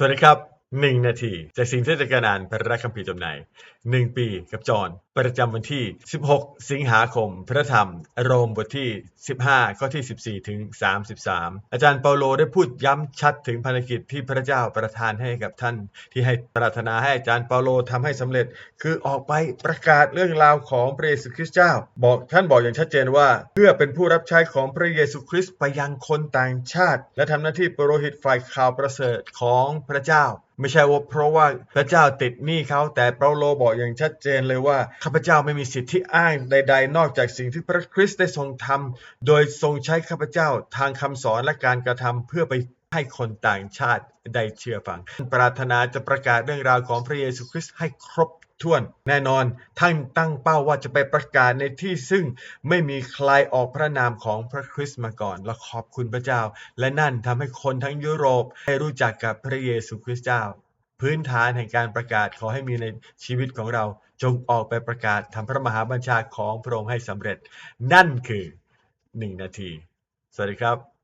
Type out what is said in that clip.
สวัสดีครับ 1นาทีจากสิ่งที่จะการอ่านพระคัมภีร์จำใน1ปีกับจอห์นประจำวันที่ 16 สิงหาคม พระธรรมโรมบทที่ 15 ข้อที่ 14 ถึง 33 อาจารย์เปาโลได้พูดย้ำชัดถึงภารกิจที่พระเจ้าประทานให้กับท่าน ที่ให้ปรารถนาให้อาจารย์เปาโลทำให้สำเร็จ คือออกไปประกาศเรื่องราวของพระเยซูคริสต์เจ้า บอกท่านบอกอย่างชัดเจนว่า เพื่อเป็นผู้รับใช้ของพระเยซูคริสต์ไปยังคนต่างชาติ และทำหน้าที่ปุโรหิตฝ่ายข่าวประเสริฐของพระเจ้า ไม่ใช่ว่าเพราะว่าพระเจ้าติดหนี้เขาแต่เปาโลบอกอย่างชัดเจนเลยว่าข้าพเจ้าไม่มีสิทธิ์ที่อ้างใด ๆ นอกจากสิ่งที่พระคริสต์ได้ทรงทำโดยทรงใช้ข้าพเจ้าทางคำสอนและการกระทำเพื่อไปให้คนต่างชาติได้เชื่อฟัง ปรารถนาจะประกาศเรื่องราวของพระเยซูคริสต์ให้ครบ ถ้วน แน่นอนท่านตั้งเป้าว่าจะไปประกาศในที่ซึ่งไม่มีใครออกพระนามของพระคริสต์มาก่อน และขอบคุณพระเจ้า และนั่นทำให้คนทั้งยุโรปได้รู้จักกับพระเยซูคริสต์เจ้า พื้นฐานแห่งการประกาศขอให้มีในชีวิตของเรา จงออกไปประกาศทำพระมหาบัญชาของพระองค์ให้สำเร็จ นั่นคือ 1 นาที สวัสดีครับ